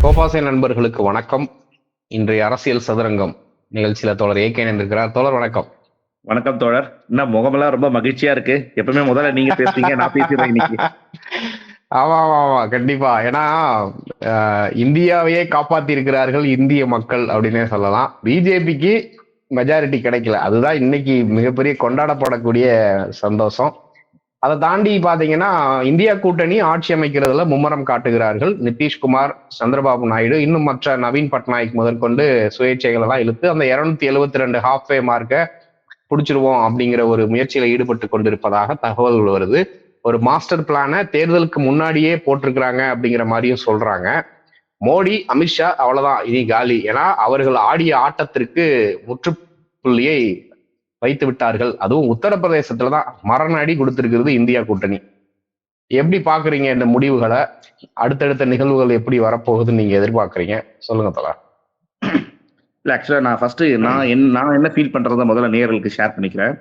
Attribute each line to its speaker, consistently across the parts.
Speaker 1: கோபாசை நண்பர்களுக்கு வணக்கம். இன்றைய அரசியல் சதுரங்கம் நிகழ்ச்சியில தோழர் ஏகேன் இருக்கிறார் தோழர் வணக்கம்.
Speaker 2: வணக்கம் தோழர். என்ன முகமெல்லாம் ரொம்ப மகிழ்ச்சியா இருக்கு. எப்பவுமே முதல்ல நீங்க பேசுறீங்க நான் பேசுறேன் இன்னைக்கு.
Speaker 1: ஆமா ஆமா ஆமா. கண்டிப்பா. ஏன்னா இந்தியாவையே காப்பாத்தி இருக்கிறார்கள் இந்திய மக்கள் அப்படின்னே சொல்லலாம். பிஜேபிக்கு மெஜாரிட்டி கிடைக்கல. அதுதான் இன்னைக்கு மிகப்பெரிய கொண்டாடப்படக்கூடிய சந்தோஷம். அதை தாண்டி பாத்தீங்கன்னா இந்தியா கூட்டணி ஆட்சி அமைக்கிறதுல மும்முரம் காட்டுகிறார்கள். நிதிஷ்குமார் சந்திரபாபு நாயுடு இன்னும் மற்ற நவீன் பட்நாயக் முதற்கொண்டு சுயேட்சைகள் எல்லாம் இழுத்து அந்த இருநூத்தி எழுபத்தி ரெண்டு ஹாஃப்வே மார்க்கை பிடிச்சிருவோம் அப்படிங்கிற ஒரு முயற்சியில ஈடுபட்டு கொண்டிருப்பதாக தகவல்கள் வருது. ஒரு மாஸ்டர் பிளானை தேர்தலுக்கு முன்னாடியே போட்டிருக்கிறாங்க அப்படிங்கிற மாதிரியும் சொல்றாங்க. மோடி அமித்ஷா அவ்வளவுதான். இனி காலி. ஏன்னா அவர்கள் ஆடிய ஆட்டத்திற்கு முற்றுப்புள்ளியை வைத்து விட்டார்கள். அதுவும் உத்தரப்பிரதேசத்துல தான் மரண அடி கொடுத்திருக்கிறது இந்தியா கூட்டணி. எப்படி பாக்குறீங்க இந்த முடிவுகளை? அடுத்தடுத்த நிகழ்வுகள் எப்படி வரப்போகுதுன்னு நீங்க எதிர்பார்க்கறீங்க? சொல்லுங்க தலா.
Speaker 2: இல்ல ஆக்சுவலா நான் ஃபர்ஸ்ட் நான் என்ன நான் என்ன ஃபீல் பண்றதை முதல்ல நேயர்களுக்கு ஷேர் பண்ணிக்கிறேன்.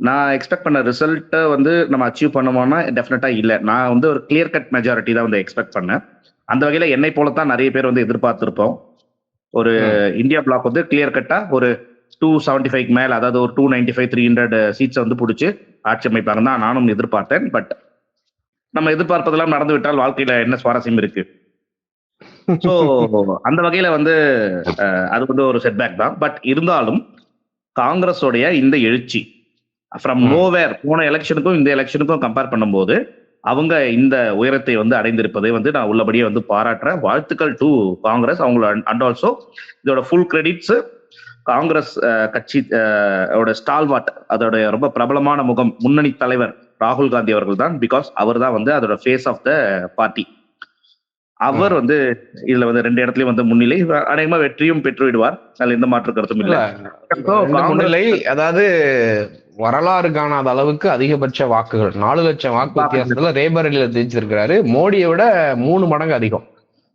Speaker 2: நான் எக்ஸ்பெக்ட் பண்ண ரிசல்ட்டை வந்து நம்ம அச்சீவ் பண்ணுவோம்னா டெஃபினட்டா இல்ல. நான் வந்து ஒரு கிளியர் கட் மெஜாரிட்டி தான் வந்து எக்ஸ்பெக்ட் பண்ணேன். அந்த வகையில என்னை போலத்தான் நிறைய பேர் வந்து எதிர்பார்த்திருப்போம். ஒரு இந்தியா பிளாக் வந்து கிளியர் கட்டா ஒரு டூ செவன்டி ஃபைவ் மேல அதாவது ஒரு two ninety five three hundred சீட்ஸை வந்து பிடிச்சி ஆட்சி அமைப்பாங்க தான் நானும் எதிர்பார்த்தேன். பட் நம்ம எதிர்பார்ப்பதெல்லாம் நடந்து விட்டால் வாழ்க்கையில என்ன சுவாரஸ்யம் இருக்கு? ஸோ அந்த வகையில வந்து அது வந்து ஒரு செட்பேக் தான். பட் இருந்தாலும் காங்கிரஸோடைய இந்த எழுச்சி ஃப்ரம். நோவேர் போன எலெக்ஷனுக்கும் இந்த எலெக்ஷனுக்கும் கம்பேர் பண்ணும்போது அவங்க இந்த உயரத்தை வந்து அடைந்திருப்பதை வந்து நான் உள்ளபடியே வந்து பாராட்டுறேன். வாழ்த்துக்கள் டு காங்கிரஸ். அவங்கள அண்ட் ஆல்சோ இதோட ஃபுல் கிரெடிட்ஸ் காங்கிரஸ் கட்சி ஸ்டால்வாட் அதோட ரொம்ப பிரபலமான முகம் முன்னணி தலைவர் ராகுல் காந்தி அவர்கள் தான் பிகாஸ் அவர் தான் வந்து அதோட ஃபேஸ் ஆஃப் த பார்ட்டி அவர் வந்து இதுல வந்து ரெண்டு இடத்துலயும் வந்து முன்னிலை அநேகமா வெற்றியும் பெற்று விடுவார் அதுல எந்த மாற்று கருத்தும்
Speaker 1: இல்ல. முன்னிலை அதாவது வரலாறு காணாத அளவுக்கு அதிகபட்ச வாக்குகள் நாலு லட்சம் வாக்கு வித்தியாசத்துல ரேபரேலியில ஜெயிச்சிருக்கிறாரு. மோடியை விட மூணு மடங்கு அதிகம்.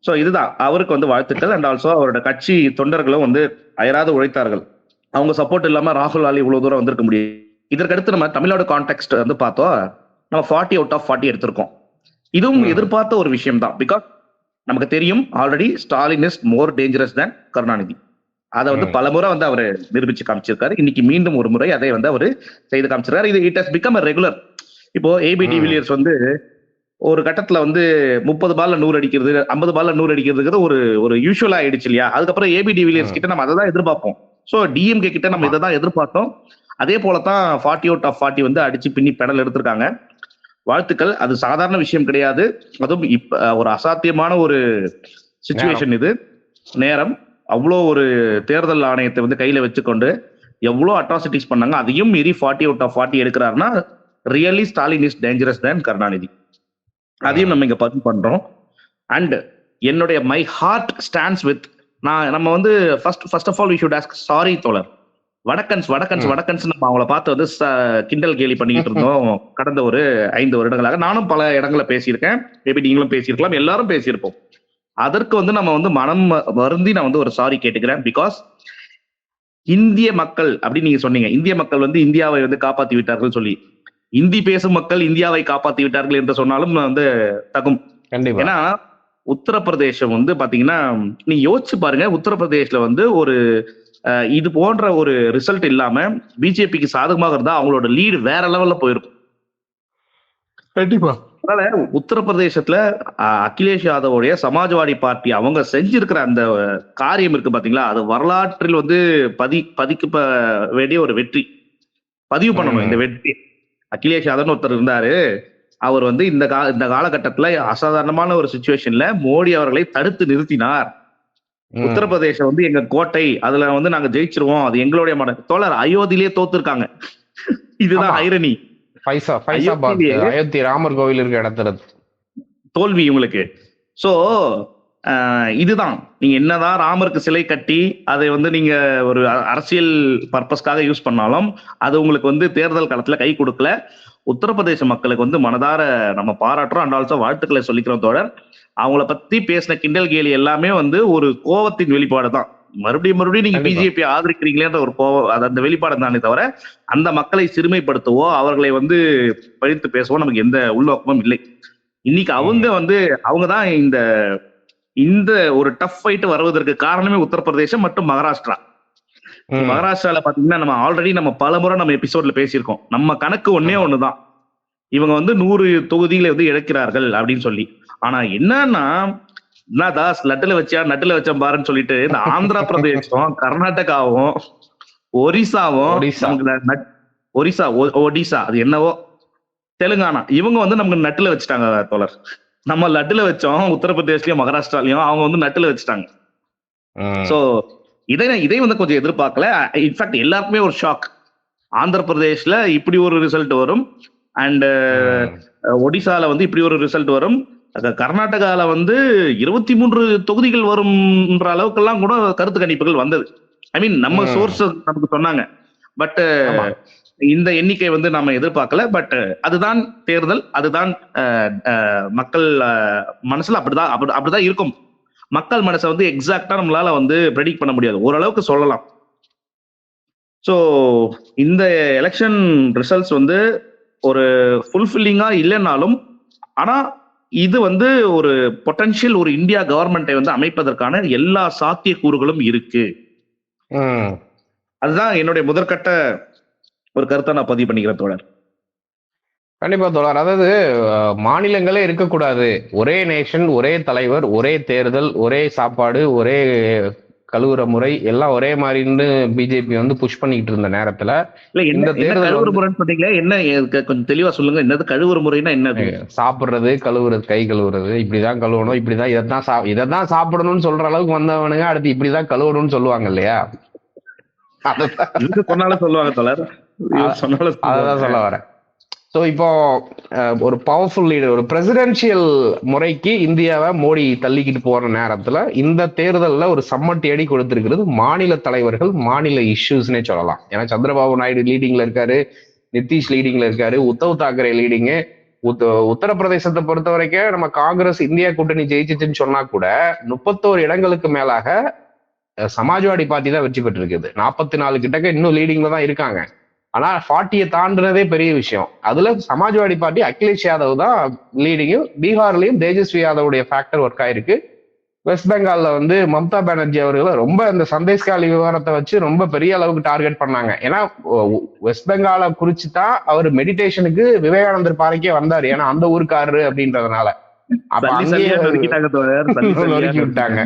Speaker 2: சோ இதுதான். அவருக்கு வந்து வாழ்த்துக்கள். அண்ட் ஆல்சோ அவரோட கட்சி தொண்டர்களும் வந்து அயராது உழைத்தார்கள். அவங்க சப்போர்ட் இல்லாம ராகுல் காந்தி இவ்வளவு தூரம் வந்திருக்க முடியும் இதற்கடுத்து நம்ம தமிழ்நாடு கான்டெக்ட் வந்து பார்த்தோம். நம்ம ஃபார்ட்டி அவுட் ஆஃப் ஃபார்ட்டி எடுத்திருக்கோம். இதுவும். எதிர்பார்த்த ஒரு விஷயம் தான். பிகாஸ் நமக்கு தெரியும் already Stalin is more dangerous than Karunanidhi. அதை வந்து
Speaker 1: ம்.
Speaker 2: பலமுறை வந்து அவர் நிரூபிச்சு காமிச்சிருக்காரு. இன்னைக்கு மீண்டும் ஒரு முறை அதை வந்து அவர் செய்து காமிச்சிருக்காரு. இது இட் ஹஸ் பிகம் ரெகுலர் இப்போ ஏபி. டிவிலியர்ஸ் வந்து ஒரு கட்டத்துல வந்து முப்பது பால்ல நூறு அடிக்கிறது ஐம்பது பால்ல நூறு அடிக்கிறதுங்கிறது ஒரு ஒரு யூஸ்வலா ஆயிடுச்சு இல்லையா? அதுக்கப்புறம் ஏபி டிவிலியர்ஸ். கிட்ட நம்ம அதை தான் எதிர்பார்ப்போம். ஸோ டிஎம்கே கிட்ட நம்ம. இதை தான் எதிர்பார்த்தோம். அதே போல தான் ஃபார்ட்டி அவுட் ஆஃப் ஃபார்ட்டி வந்து அடிச்சு பின்னி பெடல் எடுத்திருக்காங்க. வாழ்த்துக்கள். அது சாதாரண விஷயம் கிடையாது. அதுவும் இப்ப ஒரு அசாத்தியமான ஒரு சுச்சுவேஷன் இது. நேரம். அவ்வளோ ஒரு தேர்தல் ஆணையத்தை வந்து கையில வச்சுக்கொண்டு எவ்வளோ அட்ராசிட்டிஸ் பண்ணாங்க. அதையும் மீறி forty out of forty எடுக்கிறாருன்னா really Stalin is dangerous than Karunanidhi. அதையும் நம்ம இங்க பதிவு பண்றோம். அண்ட் என்னுடைய மை ஹார்ட் ஸ்டாண்ட்ஸ் வித் நான் நம்ம வந்து first first of all we should ask sorry தோழர். வடக்கன்ஸ் வடக்கன்ஸ். வடக்கன்ஸ் நம்ம அவங்கள பார்த்து வந்து கிண்டல் கேலி பண்ணிக்கிட்டு இருந்தோம். கடந்த ஒரு ஐந்து வருடங்களாக. நானும் பல இடங்கள்ல பேசியிருக்கேன். மேபி நீங்களும் பேசியிருக்கலாம். எல்லாரும் பேசியிருப்போம். அதற்கு வந்து நம்ம வந்து மனம் வருந்தி நான் வந்து ஒரு சாரி கேட்டுக்கிறேன். பிகாஸ் இந்திய மக்கள் அப்படின்னு நீங்க சொன்னீங்க. இந்திய மக்கள் வந்து இந்தியாவை வந்து காப்பாத்தி விட்டார்கள் சொல்லி. இந்தி பேசும் மக்கள் இந்தியாவை காப்பாத்தி விட்டார்கள் என்று சொன்னாலும் வந்து தகும்.
Speaker 1: கண்டிப்பா.
Speaker 2: ஏன்னா உத்தரப்பிரதேசம் வந்து பாத்தீங்கன்னா நீங்க யோசிச்சு பாருங்க உத்தரப்பிரதேஷ்ல வந்து ஒரு இது போன்ற ஒரு ரிசல்ட் இல்லாம பிஜேபிக்கு சாதகமாக இருந்தா அவங்களோட லீடு வேற லெவல்ல போயிருக்கும்.
Speaker 1: கண்டிப்பா.
Speaker 2: அதனால உத்தரப்பிரதேசத்துல அகிலேஷ் யாதவோடைய சமாஜ்வாடி பார்ட்டி அவங்க செஞ்சிருக்கிற அந்த காரியம் இருக்கு பாத்தீங்களா அது வரலாற்றில் வந்து பதி பதிக்க வேண்டிய ஒரு வெற்றி. பதிவு பண்ணணும். இந்த வெற்றி. அகிலேஷ் யாதவ்னு ஒருத்தர் இருந்தாரு. அவர் வந்து இந்த கா இந்த காலகட்டத்துல அசாதாரணமான ஒரு சுச்சுவேஷன்ல மோடி அவர்களை தடுத்து நிறுத்தினார்.
Speaker 1: ம்.
Speaker 2: உத்தரப்பிரதேசம் வந்து எங்க கோட்டை அதுல வந்து நாங்க ஜெயிச்சிருவோம். அது எங்களுடைய மட தோழர் அயோத்தியிலே தோத்துருக்காங்க. இதுதான். ஐரணி
Speaker 1: அயோத்தி ராமர் கோவில் இருக்க இடத்துல.
Speaker 2: தோல்வி உங்களுக்கு சோ இதுதான். நீங்க என்னதான் ராமருக்கு சிலை கட்டி அதை வந்து நீங்க ஒரு அரசியல் பர்பஸ்க்காக யூஸ் பண்ணாலும் அது உங்களுக்கு வந்து தேர்தல் காலத்துல கை கொடுக்கல. உத்தரப்பிரதேச மக்களுக்கு வந்து மனதார நம்ம பாராட்டுறோம். அண்ட் ஆல்சோ வாழ்த்துக்களை சொல்லிக்கிறோம் தோழர். அவங்கள பத்தி பேசின கிண்டல் கேலி எல்லாமே வந்து ஒரு கோவத்தின் வெளிப்பாடு தான். மறுபடியும் மறுபடியும் நீங்க. பிஜேபி ஆதரிக்கிறீங்களேன்ற ஒரு கோவம் அது அந்த வெளிப்பாடு தானே தவிர அந்த மக்களை சிறுமைப்படுத்தவோ அவர்களை வந்து பழித்து பேசவோ நமக்கு எந்த உள்நோக்கமும் இல்லை. இன்னைக்கு அவங்க வந்து அவங்க தான் இந்த இந்த ஒரு டஃப் ஃபைட் வருவதற்கு காரணமே உத்தரப்பிரதேசம் மற்றும் மகாராஷ்டிரா. மகாராஷ்டிரால பாத்தீங்கன்னா நம்ம ஆல்ரெடி நம்ம பல முறை நம்ம எபிசோட்ல பேசியிருக்கோம் நம்ம கணக்கு ஒன்னே. ஒண்ணுதான் இவங்க வந்து நூறு தொகுதிகளை வந்து இழக்கிறார்கள் அப்படின்னு சொல்லி ஆனா என்னன்னா என்ன தாஸ் லட்டுல வச்சா நட்டுல வச்சா பாருன்னு சொல்லிட்டு இந்த ஆந்திர பிரதேசம் கர்நாடகாவும் ஒரிசாவும்
Speaker 1: ஒரிசா.
Speaker 2: ஒடிசா அது என்னவோ தெலுங்கானா இவங்க வந்து நமக்கு நட்டுல வச்சுட்டாங்க தோழர் நம்ம லட்டுல வச்சோம் உத்தரப்பிரதேஷ்லயும் மகாராஷ்டிராலயும் அவங்க வந்து நட்டுல வச்சுட்டாங்க. சோ இதை இதை வந்து கொஞ்சம் எதிர்பார்க்கல இன்ஃபேக்ட் எல்லாருக்குமே ஒரு ஷாக் ஆந்திர பிரதேஷ்ல இப்படி ஒரு ரிசல்ட் வரும் அண்ட். ஒடிசால வந்து இப்படி ஒரு ரிசல்ட் வரும் கர்நாடகால வந்து இருபத்தி மூன்று தொகுதிகள் வரும்ன்ற அளவுக்கெல்லாம் கூட கருத்து கணிப்புகள் வந்தது ஐ மீன் நம்ம. சோர்ஸ் நமக்கு சொன்னாங்க பட். இந்த எண்ணிக்கை வந்து நம்ம எதிர்பார்க்கல பட் அதுதான் தேர்தல் அதுதான் மக்கள் மனசுல அப்படிதான் அப்படி அப்படிதான் இருக்கும். மக்கள் மனசை வந்து எக்ஸாக்டா நம்மளால வந்து ப்ரெடிக்ட் பண்ண முடியாது. ஓரளவுக்கு சொல்லலாம். ஸோ இந்த எலெக்ஷன் ரிசல்ட்ஸ் வந்து ஒரு ஃபுல்ஃபில்லிங்கா இல்லைனாலும் ஆனா இது வந்து ஒரு பொட்டன்ஷியல் ஒரு இந்தியா கவர்மெண்ட்டை வந்து அமைப்பதற்கான எல்லா சாத்தியக்கூறுகளும் இருக்கு. அதுதான் என்னுடைய முதற்கட்ட ஒரு கருத்தை நான் பதிவு பண்ணிக்கிறேன் தோழர்.
Speaker 1: கண்டிப்பா தோழர். அதாவது மாநிலங்களே இருக்கக்கூடாது. ஒரே நேஷன் ஒரே தலைவர் ஒரே தேர்தல் ஒரே சாப்பாடு ஒரே கழுவுற முறை எல்லாம் ஒரே மாதிரின்னு பிஜேபி வந்து புஷ் பண்ணிக்கிட்டு இருந்த நேரத்துல
Speaker 2: இல்ல என்ன
Speaker 1: இந்த
Speaker 2: என்ன
Speaker 1: தேர்தல்
Speaker 2: கழுவுற முறைன்னு சொன்னீங்களே என்ன கொஞ்சம் தெளிவா சொல்லுங்க. என்னது கழுவுற முறைன்னா என்னது
Speaker 1: சாப்பிடுறது கழுவுறது கை கழுவுறது இப்படிதான் கழுவணும் இப்படிதான் இதைத்தான் சா இதைத்தான் சாப்பிடணும்னு சொல்ற அளவுக்கு வந்தவனுங்க அடுத்து இப்படிதான் கழுவணும்னு சொல்லுவாங்க இல்லையா?
Speaker 2: சொன்னாலும் சொல்லுவாங்க தோழர்.
Speaker 1: அததான் சொல்ல. வரேன். ஸோ இப்போ ஒரு பவர்ஃபுல் லீடர் ஒரு பிரசிடென்சியல் முறைக்கு இந்தியாவை மோடி தள்ளிக்கிட்டு போற நேரத்துல இந்த தேர்தல்ல ஒரு சம்மட்டி அடி கொடுத்திருக்கிறது மாநில தலைவர்கள் மாநில இஷ்யூஸ்னே சொல்லலாம். ஏன்னா சந்திரபாபு நாயுடு லீடிங்ல இருக்காரு நிதிஷ் லீடிங்ல இருக்காரு உத்தவ் தாக்கரே லீடிங்கு உத்த உத்தரப்பிரதேசத்தை பொறுத்த வரைக்கும் நம்ம காங்கிரஸ் இந்தியா கூட்டணி ஜெயிச்சிச்சுன்னு சொன்னா கூட முப்பத்தோரு இடங்களுக்கு மேலாக சமாஜ்வாடி பார்ட்டி தான் வெற்றி பெற்றிருக்குது. நாற்பத்தி நாலு கிட்டக்க இன்னும் லீடிங்ல தான் இருக்காங்க. ஆனா ஃபார்ட்டியை தாண்டுனதே பெரிய விஷயம். அதுல சமாஜ்வாடி பார்ட்டி அகிலேஷ் யாதவ் தான் லீடிங்கும் பீகார்லயும் தேஜஸ்வி யாதவுடைய ஃபேக்டர் ஒர்க் ஆயிருக்கு. வெஸ்ட் பெங்கால்ல வந்து மம்தா பானர்ஜி அவர்களை ரொம்ப இந்த சந்தேஷ்காலி விவகாரத்தை வச்சு ரொம்ப பெரிய அளவுக்கு டார்கெட் பண்ணாங்க. ஏன்னா வெஸ்ட் பெங்காலை குறிச்சு தான் அவர் மெடிடேஷனுக்கு விவேகானந்தர் பாறைக்கே வந்தாரு. ஏன்னா அந்த ஊருக்காரரு அப்படின்றதுனால. அப்ப அங்கேயே விட்டாங்க.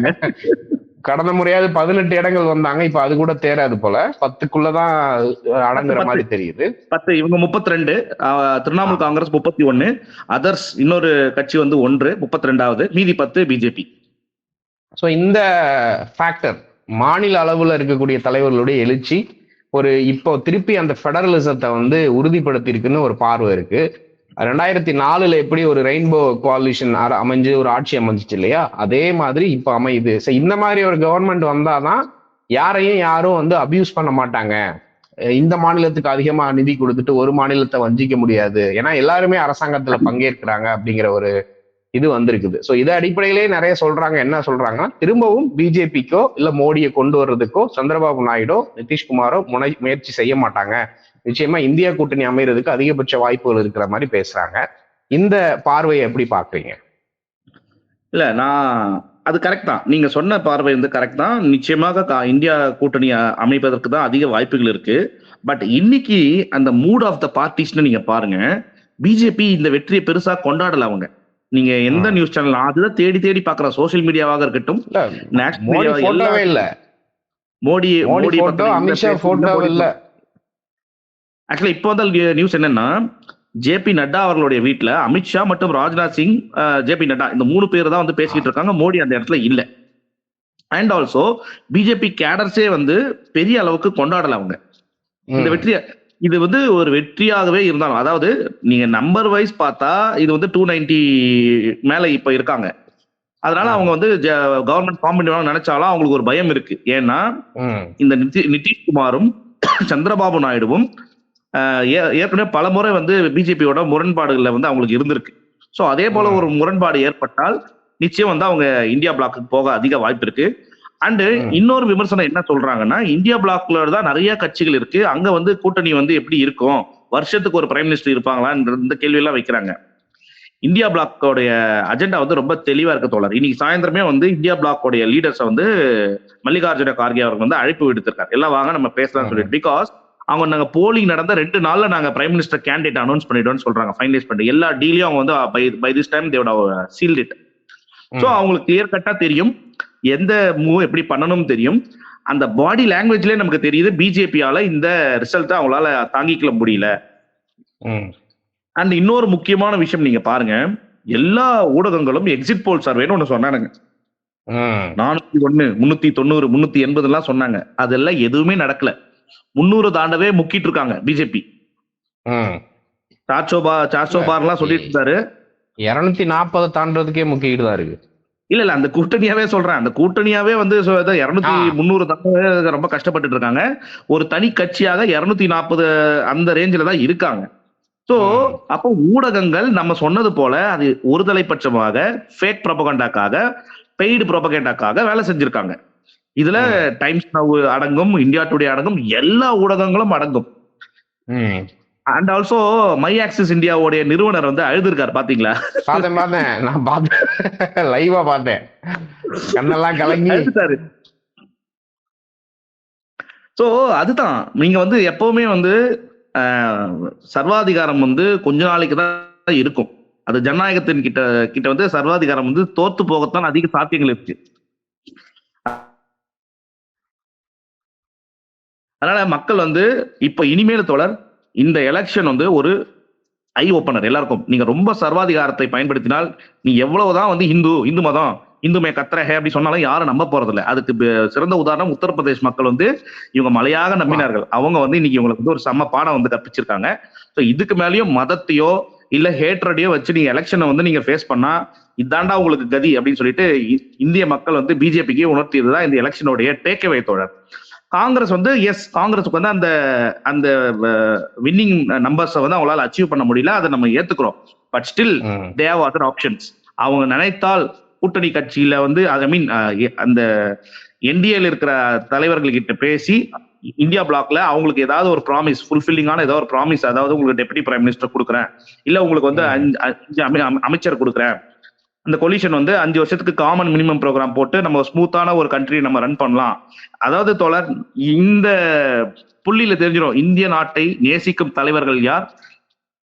Speaker 1: கடந்த முறையாவது பதினெட்டு இடங்கள் வந்தாங்க இப்ப அது கூட தேராது போல. பத்துக்குள்ளதான் அடங்குற. மாதிரி தெரியுது.
Speaker 2: பத்து இவங்க முப்பத்தி ரெண்டு திரிணாமுல் காங்கிரஸ் முப்பத்தி ஒன்னு அதர்ஸ் இன்னொரு கட்சி வந்து ஒன்று முப்பத்தி ரெண்டாவது மீதி பத்து பிஜேபி.
Speaker 1: ஸோ இந்த ஃபேக்டர் மாநில அளவில் இருக்கக்கூடிய தலைவர்களுடைய எழுச்சி ஒரு இப்போ திருப்பி அந்த ஃபெடரலிசத்தை வந்து உறுதிப்படுத்தியிருக்குன்னு ஒரு பார்வை இருக்கு. ரெண்டாயிரத்தி நாலுல எப்படி ஒரு ரெயின்போ கோalition அமைஞ்சு ஒரு ஆட்சி அமைஞ்சிச்சு இல்லையா? அதே மாதிரி இப்போ அமையுது. ஸோ இந்த மாதிரி ஒரு கவர்மெண்ட் வந்தாதான் யாரையும் யாரும் வந்து அபியூஸ் பண்ண மாட்டாங்க. இந்த மாநிலத்துக்கு அதிகமா நிதி கொடுத்துட்டு ஒரு மாநிலத்தை வஞ்சிக்க முடியாது. ஏன்னா எல்லாருமே அரசாங்கத்துல பங்கேற்கிறாங்க அப்படிங்கிற ஒரு இது வந்திருக்குது. ஸோ இதை அடிப்படையிலே நிறைய சொல்றாங்க. என்ன சொல்றாங்கன்னா திரும்பவும் பிஜேபிக்கோ இல்ல மோடியை கொண்டு வர்றதுக்கோ சந்திரபாபு நாயுடோ நிதிஷ்குமாரோ முனை முயற்சி செய்ய மாட்டாங்க. நிச்சயமா இந்தியா கூட்டணி அமைகிறதுக்கு அதிகபட்ச வாய்ப்புகள் இருக்கிற மாதிரி பேசுறாங்க. இந்த பார்வையை எப்படி பாக்குறீங்க
Speaker 2: இல்ல நான் அது கரெக்ட் தான். நீங்க சொன்ன பார்வை வந்து கரெக்ட் தான். நிச்சயமாக இந்தியா கூட்டணி அமைப்பதற்கு தான் அதிக வாய்ப்புகள் இருக்கு. பட் இன்னைக்கு அந்த மூட் ஆஃப் த பார்ட்டிஸ்னு நீங்க பாருங்க பிஜேபி இந்த வெற்றியை பெருசா கொண்டாடல அவங்க. நீங்க எந்த. நியூஸ் சேனல் அதுதான் தேடி தேடி பாக்குற சோஷியல் மீடியாவாக இருக்கட்டும் நேஷனல்
Speaker 1: இல்ல.
Speaker 2: மோடி
Speaker 1: மோடி அமித்ஷா போட்டோ இல்ல.
Speaker 2: ஆக்சுவலி இப்போ வந்து நியூஸ் என்னன்னா ஜேபி நட்டா அவர்களுடைய வீட்ல அமித்ஷா மற்றும் ராஜ்நாத் சிங் ஜேபி நட்டா இந்த மூணு பேர் தான் வந்து பேசிக்கிட்டு இருக்காங்க மோடி அந்த இடத்துல இல்ல அண்ட் ஆல்சோ பிஜேபி கேடர்ஸே வந்து பெரிய அளவுக்கு கொண்டாடல அவங்க இந்த. வெற்றிய இது வந்து ஒரு வெற்றியாகவே இருந்தாலும் அதாவது நீங்க நம்பர் வைஸ் பார்த்தா இது வந்து டூ நைன்டி மேல இப்ப இருக்காங்க அதனால. அவங்க வந்து கவர்மெண்ட் ஃபார்ம் பண்ணி நினைச்சாலும் அவங்களுக்கு ஒரு பயம் இருக்கு ஏன்னா. இந்த நிதி நிதிஷ்குமாரும் சந்திரபாபு நாயுடுவும் ஏற்கனவே பல முறை வந்து பிஜேபியோட முரண்பாடுகள்ல வந்து அவங்களுக்கு இருந்திருக்கு. ஸோ அதே போல. ஒரு முரண்பாடு ஏற்பட்டால் நிச்சயம் வந்து அவங்க இந்தியா பிளாக்கு போக அதிக வாய்ப்பு இருக்கு. அண்டு. இன்னொரு விமர்சனம் என்ன சொல்றாங்கன்னா இந்தியா பிளாக்ல தான் நிறைய கட்சிகள் இருக்கு. அங்க வந்து கூட்டணி வந்து எப்படி இருக்கும்? வருஷத்துக்கு ஒரு பிரைம் மினிஸ்டர் இருப்பாங்களான்ற இந்த கேள்வி எல்லாம் வைக்கிறாங்க. இந்தியா பிளாக்கோடைய அஜெண்டா வந்து ரொம்ப தெளிவா இருக்கு தோழர். இன்னைக்கு சாயந்தரமே வந்து இந்தியா பிளாக்கோடைய லீடர்ஸை வந்து மல்லிகார்ஜுன கார்கே அவர்கள் வந்து அழைப்பு விடுத்திருக்காரு. எல்லாம் வாங்க நம்ம பேசலாம் சொல்லிட்டு. பிகாஸ் அவங்க நாங்க போலிங் நடந்த ரெண்டு நாள்ல நாங்க பிரைம் மினிஸ்டர் கேண்டிடேட் அனௌன்ஸ் பண்ணிட்டோம்னு சொல்றாங்க ஃபைனலைஸ் பண்ணி எல்லா டீலையும் அவங்க வந்து பை பை திஸ் டைம் தேவோட சீல்ட் இட் ஸோ அவங்களுக்கு கிளியர் கட்டா தெரியும். எந்த மூவ் எப்படி பண்ணணும் தெரியும். அந்த பாடி லாங்குவேஜ்லயே நமக்கு தெரியுது பிஜேபியால இந்த ரிசல்ட்டை அவங்களால தாங்கிக்கல முடியல. அண்ட் இன்னொரு முக்கியமான விஷயம் நீங்க பாருங்க. எல்லா ஊடகங்களும் எக்ஸிட் போல் சர்வேன்னு ஒண்ணு சொன்னானுங்க. நானூத்தி ஒண்ணு முன்னூத்தி தொண்ணூறு முன்னூத்தி எண்பது எல்லாம் சொன்னாங்க. அதெல்லாம் எதுவுமே நடக்கல. முன்னூறு தாண்டவே முக்கிட்டு இருக்காங்க பிஜேபி. சாச்சோபார் எல்லாம் சொல்லிட்டு இருந்தாரு.
Speaker 1: இருநூத்தி நாற்பதை தாண்டறதுக்கே முக்கிட்டு தான் இருக்கு.
Speaker 2: இல்ல இல்ல அந்த கூட்டணியாவே சொல்றேன். அந்த கூட்டணியாவே வந்து இருநூத்தி. முந்நூறு தாண்டவே ரொம்ப கஷ்டப்பட்டுட்டு இருக்காங்க. ஒரு தனி கட்சியாக இருநூத்தி நாற்பது அந்த ரேஞ்சில தான் இருக்காங்க. சோ. அப்போ ஊடகங்கள் நம்ம சொன்னது போல அது ஒருதலை பட்சமாக ஃபேக் ப்ரொபகண்டாக்காக பெய்டு ப்ரொபகண்டாக்காக வேலை செஞ்சிருக்காங்க. இதுல டைம்ஸ் நவ் அடங்கும் இந்தியா டுடே அடங்கும் எல்லா ஊடகங்களும் அடங்கும். அண்ட் ஆல்சோ மை ஆக்சிஸ் இந்தியாவுடைய நிறுவனர் வந்து அழுதுருக்காரு பாத்தீங்களா?
Speaker 1: பார்த்தேன் பார்த்தேன் நான் பார்த்தேன் லைவா பார்த்தேன் கண்ணெல்லாம் கலங்கி.
Speaker 2: அழுதுட்டாரு. சோ அதுதான். நீங்க வந்து எப்பவுமே வந்து சர்வாதிகாரம் வந்து கொஞ்ச நாளைக்கு தான் இருக்கும். அது ஜனநாயகத்தின் கிட்ட கிட்ட வந்து சர்வாதிகாரம் வந்து தோத்து போகத்தான் அதிக சாத்தியங்கள் இருக்கு. அதனால மக்கள் வந்து இப்ப இனிமேல் தொடர் இந்த எலெக்ஷன் வந்து ஒரு ஐ ஓப்பனர் எல்லாருக்கும். நீங்க ரொம்ப சர்வாதிகாரத்தை பயன்படுத்தினால் நீ எவ்வளவுதான் வந்து இந்து இந்து மதம் இந்துமே கத்திரஹே அப்படி சொன்னாலும் யாரும் நம்ப போறதில்ல. அதுக்கு சிறந்த உதாரணம் உத்தரப்பிரதேஷ் மக்கள் வந்து இவங்க மலையாக நம்பினார்கள். அவங்க வந்து இன்னைக்கு இவங்களுக்கு வந்து ஒரு சம பாடம் வந்து கற்பிச்சிருக்காங்க. ஸோ இதுக்கு மேலேயும் மதத்தையோ இல்ல ஹேட்ரடையோ வச்சு நீங்க எலெக்ஷனை வந்து நீங்க ஃபேஸ் பண்ணா இதாண்டா உங்களுக்கு கதி அப்படின்னு சொல்லிட்டு இ- இந்திய மக்கள் வந்து பிஜேபிக்கு உணர்த்தியதுதான் இந்த எலெக்ஷனுடைய டேக்கவே தோழர். காங்கிரஸ் வந்து எஸ் காங்கிரஸுக்கு வந்து அந்த அந்த வின்னிங் நம்பர்ஸை வந்து அவங்களால அச்சீவ் பண்ண முடியல. அதை நம்ம ஏத்துக்கிறோம். பட் ஸ்டில்
Speaker 1: ம்.
Speaker 2: தேவ் அதர் ஆப்ஷன்ஸ் அவங்க நினைத்தால் கூட்டணி கட்சியில வந்து ஐ மீன் அந்த என்டிஏல இருக்கிற தலைவர்கள் கிட்ட பேசி இந்தியா பிளாக்ல அவங்களுக்கு ஏதாவது ஒரு ப்ராமிஸ் ஃபுல்ஃபில்லிங்கான ஏதாவது ஒரு ப்ராமிஸ் அதாவது உங்களுக்கு டெப்யூட்டி பிரைம் மினிஸ்டர் கொடுக்குறேன். இல்ல உங்களுக்கு வந்து. அஞ்சு அஞ்சு அமை- அமை- அமைச்சர் கொடுக்குறேன். அந்த கொலிஷன் வந்து அஞ்சு வருஷத்துக்கு காமன் மினிமம் ப்ரோக்ராம் போட்டு நம்ம ஸ்மூத்தான ஒரு கண்ட்ரி நம்ம ரன் பண்ணலாம். அதாவது தோழர் இந்த புள்ளியில தெரிஞ்சிடும் இந்திய நாட்டை நேசிக்கும் தலைவர்கள் யார்?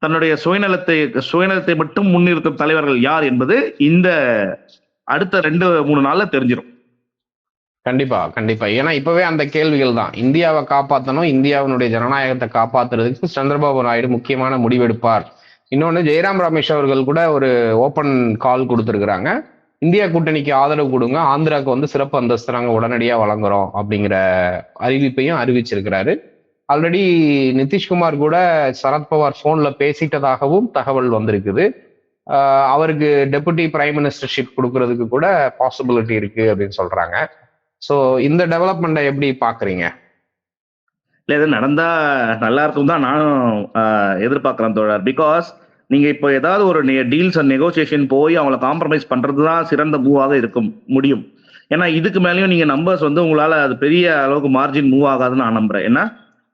Speaker 2: தன்னுடைய சுயநலத்தை சுயநலத்தை மட்டும் முன்னிறுத்தும் தலைவர்கள் யார் என்பது இந்த அடுத்த ரெண்டு மூணு நாள்ல தெரிஞ்சிடும்
Speaker 1: கண்டிப்பா கண்டிப்பா. ஏன்னா இப்பவே அந்த கேள்விகள் தான். இந்தியாவை காப்பாற்றணும் இந்தியாவினுடைய ஜனநாயகத்தை காப்பாத்துறதுக்கு சந்திரபாபு நாயுடு முக்கியமான முடிவெடுப்பார். இன்னொன்று ஜெயராம் ரமேஷ் அவர்கள் கூட ஒரு ஓப்பன் கால் கொடுத்துருக்குறாங்க. இந்தியா கூட்டணிக்கு ஆதரவு கொடுங்க. ஆந்திராவுக்கு வந்து சிறப்பு அந்தஸ்து நாங்கள் உடனடியாக வழங்குறோம் அப்படிங்கிற அறிவிப்பையும் அறிவிச்சிருக்கிறாரு. ஆல்ரெடி நிதிஷ்குமார் கூட சரத்பவார் ஃபோனில் பேசிட்டதாகவும் தகவல் வந்திருக்குது. அவருக்கு டெபுட்டி பிரைம் மினிஸ்டர்ஷிப் கொடுக்கறதுக்கு கூட பாசிபிலிட்டி இருக்கு அப்படின்னு சொல்றாங்க. ஸோ இந்த டெவலப்மெண்ட்டை எப்படி பாக்குறீங்க?
Speaker 2: இல்ல இது நடந்தா நல்லா இருக்கும் தான் நானும் எதிர்பார்க்கிறேன் தோழர். பிகாஸ் நீங்க இப்போ ஏதாவது ஒரு டீல்ஸ் அண்ட் நெகோசியேஷன் போய் அவங்கள காம்ப்ரமைஸ் பண்றது தான் சிறந்த மூவாக இருக்கும் முடியும். ஏன்னா இதுக்கு மேலேயும் நீங்க நம்பர்ஸ் வந்து உங்களால அது பெரிய அளவுக்கு மார்ஜின் மூவ் ஆகாதுன்னு நான் நம்புறேன். ஏன்னா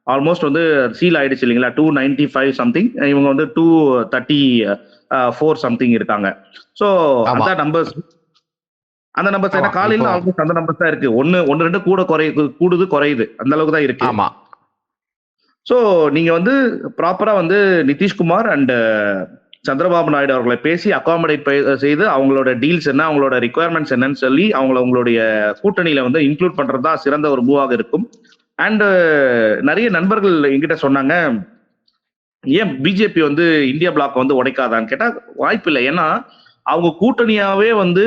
Speaker 2: ஆல்மோஸ்ட் வந்து சீல் ஆயிடுச்சு இல்லைங்களா? டூ நைன்டி ஃபைவ் சம்திங் இவங்க வந்து டூ தேர்ட்டி ஃபோர் சம்திங் இருக்காங்க. ஸோ. அந்த நம்பர்ஸ் அந்த நம்பர்ஸ் ஏன்னா காலையில ஆல்மோஸ்ட் அந்த நம்பர்ஸ் தான் இருக்கு. ஒன்னு ஒன்னு ரெண்டு கூட குறையுது கூடுது குறையுது. அந்த அளவுக்கு தான் இருக்கு.
Speaker 1: ஆமா.
Speaker 2: ஸோ நீங்கள் வந்து ப்ராப்பராக வந்து நிதிஷ்குமார் அண்டு uh, சந்திரபாபு நாயுடு அவர்களை பேசி அகாமடேட் செய்து அவங்களோட டீல்ஸ் என்ன அவங்களோட ரிக்குவயர்மெண்ட்ஸ் என்னன்னு சொல்லி அவங்கள உங்களுடைய கூட்டணியில வந்து இன்க்ளூட் பண்றது தான் சிறந்த ஒரு மூவாக இருக்கும். அண்டு uh, நிறைய நண்பர்கள் என்கிட்ட சொன்னாங்க ஏன் பிஜேபி வந்து இந்தியா பிளாக் வந்து உடைக்காதான்னு? கேட்டால் வாய்ப்பு இல்லை ஏன்னா அவங்க கூட்டணியாவே வந்து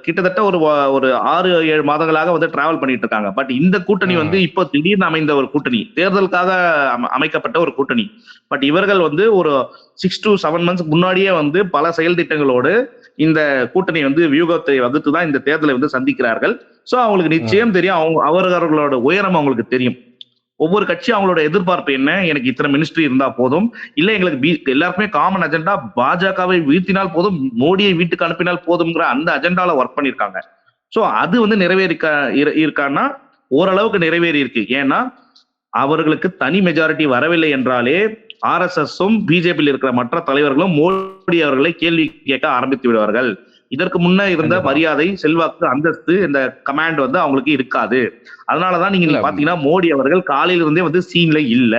Speaker 2: கிட்டத்தட்ட ஒரு ஒரு ஆறு ஏழு மாதங்களாக வந்து டிராவல் பண்ணிட்டு இருக்காங்க பட் இந்த கூட்டணி வந்து இப்போ திடீர்னு அமைந்த ஒரு கூட்டணி தேர்தலுக்காக அம- அமைக்கப்பட்ட ஒரு கூட்டணி. பட் இவர்கள் வந்து ஒரு சிக்ஸ் டு செவன் மந்த்ஸ் முன்னாடியே வந்து பல செயல் திட்டங்களோடு இந்த கூட்டணி வந்து வியூகத்தை வகுத்து தான் இந்த தேர்தலை வந்து சந்திக்கிறார்கள். சோ அவங்களுக்கு நிச்சயம் தெரியும் அவங்க அவர்களோட உயரம் அவங்களுக்கு தெரியும். ஒவ்வொரு கட்சியும் அவங்களோட எதிர்பார்ப்பு என்ன? எனக்கு இத்தனை மினிஸ்ட்ரி இருந்தா போதும். இல்ல எங்களுக்கு எல்லாருக்குமே காமன் அஜெண்டா பாஜகவை வீழ்த்தினால் போதும் மோடியை வீட்டுக்கு அனுப்பினால் போதும்ங்கிற அந்த அஜெண்டால ஒர்க் பண்ணிருக்காங்க சோ அது வந்து நிறைவேறிக்கா இரு- இருக்கான்னா ஓரளவுக்கு நிறைவேறி இருக்கு ஏன்னா அவர்களுக்கு தனி மெஜாரிட்டி வரவில்லை என்றாலே ஆர்எஸ்எஸும் பிஜேபியில் இருக்கிற மற்ற தலைவர்களும் மோடி அவர்களை கேள்வி கேட்க ஆரம்பித்து விடுவார்கள். இதற்கு முன்ன இருந்த. மரியாதை செல்வாக்கு அந்தஸ்து இந்த கமாண்ட் வந்து அவங்களுக்கு இருக்காது. அதனாலதான் நீங்க. பாத்தீங்கன்னா மோடி அவர்கள் காலையில இருந்தே வந்து சீன்ல இல்ல.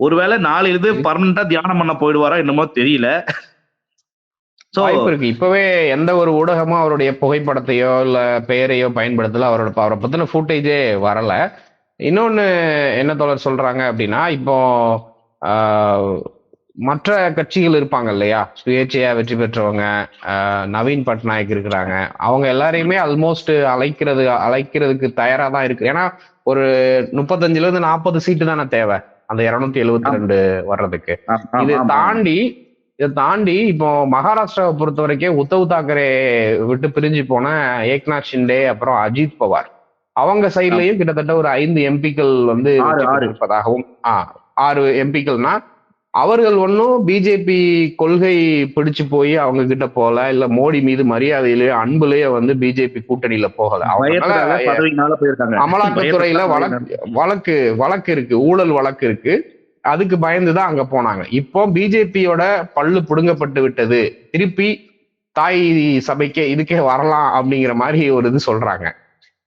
Speaker 2: ஒருவேளை நாளையில இருந்து பர்மனண்டா தியானம் பண்ண போயிடுவாரா என்னமோ தெரியல.
Speaker 1: வாய்ப்பு இருக்கு. இப்பவே எந்த ஒரு ஊடகமும் அவருடைய புகைப்படத்தையோ இல்ல பெயரையோ பயன்படுத்தல. அவரோட அவரை பத்தின ஃபுட்டேஜே வரல. இன்னொன்னு என்ன தோழர் சொல்றாங்க அப்படின்னா இப்போ மற்ற கட்சிகள் இருப்பாங்க இல்லையா? சுயேட்சையா வெற்றி பெற்றவங்க ஆஹ், நவீன் பட்நாயக் இருக்கிறாங்க. அவங்க எல்லாரையுமே ஆல்மோஸ்ட் அழைக்கிறது அழைக்கிறதுக்கு தயாரா தான் இருக்கு. ஏன்னா ஒரு முப்பத்தஞ்சுல இருந்து நாற்பது சீட்டு தானே தேவை. அந்த இருநூத்தி எழுபத்தி ரெண்டு வர்றதுக்கு. இது தாண்டி இதை தாண்டி இப்போ மகாராஷ்டிராவை பொறுத்த வரைக்கும் உத்தவ் தாக்கரே விட்டு பிரிஞ்சு போன ஏக்நாத் ஷிண்டே அப்புறம் அஜித் பவார். அவங்க சைட்லயும் கிட்டத்தட்ட ஒரு ஐந்து எம்பிக்கள் வந்து ஆ, ஆறு எம்பிக்கள்னா அவர்கள் ஒன்றும் பிஜேபி கொள்கை பிடிச்சு போய் அவங்க கிட்ட போல இல்ல மோடி மீது மரியாதையிலேயோ அன்புலயோ வந்து பிஜேபி கூட்டணியில போகல. அமலாக்கத்துறையில வழக்கு வழக்கு வழக்கு இருக்கு ஊழல் வழக்கு இருக்கு. அதுக்கு பயந்துதான் அங்க போனாங்க. இப்போ பிஜேபியோட பல்லு புடுங்கப்பட்டு விட்டது. திருப்பி தாய் சபைக்கே இதுக்கே வரலாம் அப்படிங்கிற மாதிரி ஒரு இது சொல்றாங்க.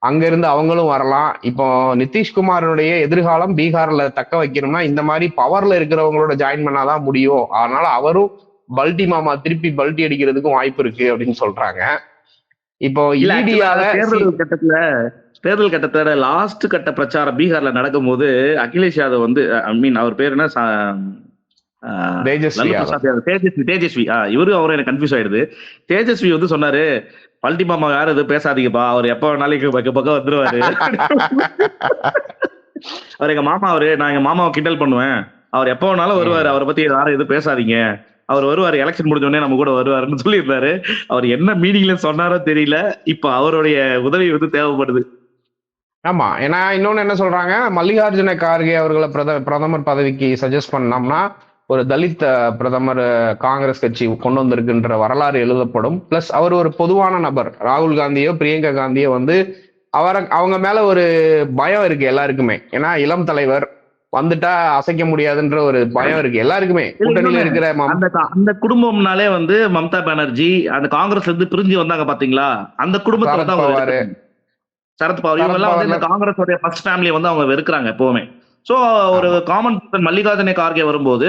Speaker 1: அங்க இருந்து அவங்களும் வரலாம். இப்போ நிதிஷ்குமாரனுடைய எதிர்காலம் பீகார்ல தக்க வைக்கணும்னா இந்த மாதிரி பவர்ல இருக்கிறவங்களோட ஜாயின் பண்ணாதான் முடியும். அதனால அவரும் பல்டி மாமா திருப்பி பல்டி அடிக்கிறதுக்கும் வாய்ப்பு இருக்கு அப்படின்னு சொல்றாங்க. இப்போ இடியால
Speaker 2: தேர்தல் கட்டத்துல தேர்தல் கட்டத்தோட லாஸ்ட் கட்ட பிரச்சாரம் பீகார்ல நடக்கும்போது அகிலேஷ் யாதவ் வந்து ஐ மீன் அவர் பேர் என்ன?
Speaker 1: தேஜஸ்வி.
Speaker 2: தேஜஸ்வி தேஜஸ்வி. இவரும் அவரும் எனக்கு கன்ஃபியூஸ் ஆயிடுது. தேஜஸ்வி வந்து சொன்னாரு பழனி மாமா யாரும் எதுவும் பேசாதீங்கப்பா. அவர் எப்ப வேணாலும் பக்க பக்கம் வந்துருவாரு. அவர் எங்க மாமா அவரு நான் எங்க மாமாவை கிண்டல் பண்ணுவேன். அவர் எப்ப வேணாலும் வருவாரு. அவரை பத்தி யாரும் எதுவும் பேசாதீங்க. அவர் வருவார். எலெக்ஷன் முடிஞ்ச உடனே நம்ம கூட வருவாருன்னு சொல்லியிருந்தாரு. அவர் என்ன மீனிங்ல சொன்னாரோ தெரியல. இப்ப அவருடைய உதவி வந்து தேவைப்படுது.
Speaker 1: ஆமா. ஏன்னா இன்னொன்னு என்ன சொல்றாங்க? மல்லிகார்ஜுன கார்கே அவர்களை பிரத பிரதமர் பதவிக்கு சஜஸ்ட் பண்ணோம்னா ஒரு தலித் பிரதமர் காங்கிரஸ் கட்சி கொண்டு வந்திருக்குன்ற வரலாறு எழுதப்படும். பிளஸ் அவர் ஒரு பொதுவான நபர். ராகுல் காந்தியோ பிரியங்கா காந்தியோ வந்து அவரை அவங்க மேல ஒரு பயம் இருக்கு எல்லாருக்குமே. ஏன்னா இளம் தலைவர் வந்துட்டா அசைக்க முடியாதுன்ற ஒரு பயம் இருக்கு எல்லாருக்குமே. கூட்டணியில இருக்கிற
Speaker 2: அந்த குடும்பம்னாலே வந்து மம்தா பானர்ஜி அந்த காங்கிரஸ்ல இருந்து பிரிஞ்சு வந்தாங்க பாத்தீங்களா? அந்த குடும்பத்தை வந்து அவங்க
Speaker 1: சரத்
Speaker 2: வெறுக்கிறாங்க. சரத் பவார். இவங்க எல்லாம் வந்து இந்த காங்கிரஸோட ஃபர்ஸ்ட் ஃபேமிலியை வந்து அவங்க வெறுக்கிறாங்க எப்பவுமே. சோ ஒரு காமன் மல்லிகார்ஜுன கார்கே வரும்போது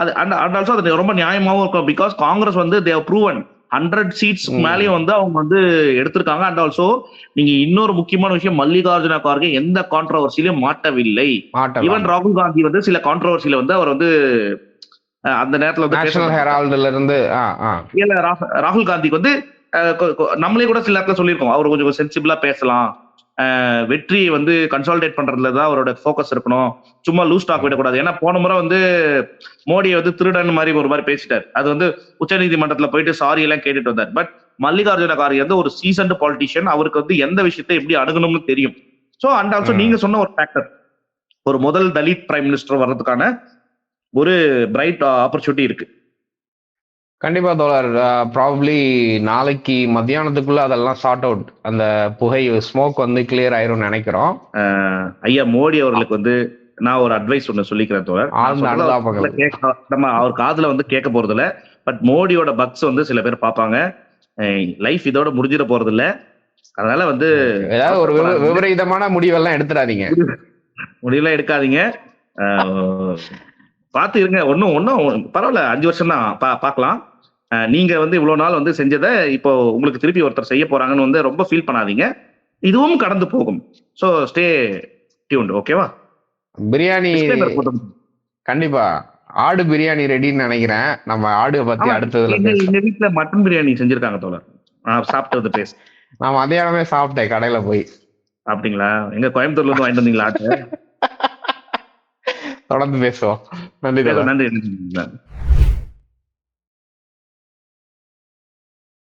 Speaker 2: அது அண்ட் அண்ட் ஆல்சோ அது ரொம்ப நியாயமாவும் இருக்கும் பிகாஸ் காங்கிரஸ் வந்து தேவ் ப்ரூவன் ஹண்ட்ரட் சீட்ஸ். மேலேயும் வந்து அவங்க வந்து எடுத்திருக்காங்க. அண்ட் ஆல்சோ நீங்க இன்னொரு முக்கியமான விஷயம் மல்லிகார்ஜுன கார்கே எந்த கான்ட்ரவர்சிலையும் மாட்டவில்லை. ஈவன் ராகுல் காந்தி வந்து சில கான்ட்ரவர்சில வந்து அவர் வந்து அந்த நேரத்துல வந்து
Speaker 1: இருந்து
Speaker 2: ராகுல் காந்திக்கு வந்து நம்மளே கூட சில இடத்துல சொல்லியிருக்கோம். அவர் கொஞ்சம் சென்சிபிளா பேசலாம். வெற்றியை வந்து கன்சால்டேட் பண்றதுல தான் அவரோட ஃபோக்கஸ் இருக்கணும். சும்மா லூஸ் டாக் விடக்கூடாது. ஏன்னா போன முறை வந்து மோடியை வந்து திருடன் மாதிரி ஒரு மாதிரி பேசிட்டார். அது வந்து உச்சநீதிமன்றத்துல போயிட்டு சாரி எல்லாம் கேட்டுட்டு வந்தார். பட் மல்லிகார்ஜுன கார்கே வந்து ஒரு சீசன்டு பாலிட்டிஷியன் அவருக்கு வந்து எந்த விஷயத்தை எப்படி அணுகணும்னு தெரியும். ஸோ அண்ட் ஆல்சோ நீங்க சொன்ன ஒரு ஃபேக்டர் ஒரு முதல் தலித் பிரைம் மினிஸ்டர் வர்றதுக்கான ஒரு பிரைட் ஆப்பர்ச்சுனிட்டி இருக்கு.
Speaker 1: கண்டிப்பா தோழர். ப்ராபப்ளி நாளைக்கு மத்தியானத்துக்குள்ள அதெல்லாம் சார்ட் அவுட் அந்த புகை ஸ்மோக் வந்து கிளியர் ஆயிரும்னு நினைக்கிறோம்.
Speaker 2: ஐயா மோடி அவர்களுக்கு வந்து நான் ஒரு அட்வைஸ் ஒண்ணு சொல்லிக்கிறேன் தோழர். நம்ம அவர் காதுல வந்து கேட்க போறது இல்ல பட் மோடியோட பக்ஸ் வந்து சில பேர் பார்ப்பாங்க. லைஃப் இதோட முடிஞ்சிட போறது இல்ல அதனால வந்து
Speaker 1: ஏதாவது ஒரு விபரீதமான முடிவெல்லாம் எடுத்துடாதீங்க.
Speaker 2: முடியெல்லாம் எடுக்காதீங்க. பார்த்து இருங்க. ஒன்னும் ஒன்னும் பரவாயில்ல. அஞ்சு வருஷம் தான் பா பார்க்கலாம். நீங்க வந்து இவ்வளவு நாள் வந்து செஞ்சதை இப்போ உங்களுக்கு திருப்பி ஒருத்தர் செய்ய போறாங்கன்னு வந்து ரொம்ப ஃபீல் பண்ணாதீங்க. இதுவும் கடந்து போகும். ஸோ ஸ்டே டியூன்ட் ஓகேவா
Speaker 1: பிரியாணி கண்டிப்பா. ஆடு பிரியாணி ரெடின்னு நினைக்கிறேன். நம்ம ஆடு பத்தி அடுத்ததுல
Speaker 2: எங்க வீட்டுல மட்டன் பிரியாணி செஞ்சிருக்காங்க தோழர். நான் சாப்பிட்டு வந்து பேச
Speaker 1: நான் மதியானமே சாப்பிட்டேன் கடையில போய்.
Speaker 2: அப்படிங்களா? எங்க கோயம்புத்தூர்ல இருந்து வாங்கிட்டு வந்தீங்களா ஆட்டு?
Speaker 1: தொடர்ந்து பேசுவோம்.
Speaker 2: நன்றி நன்றி.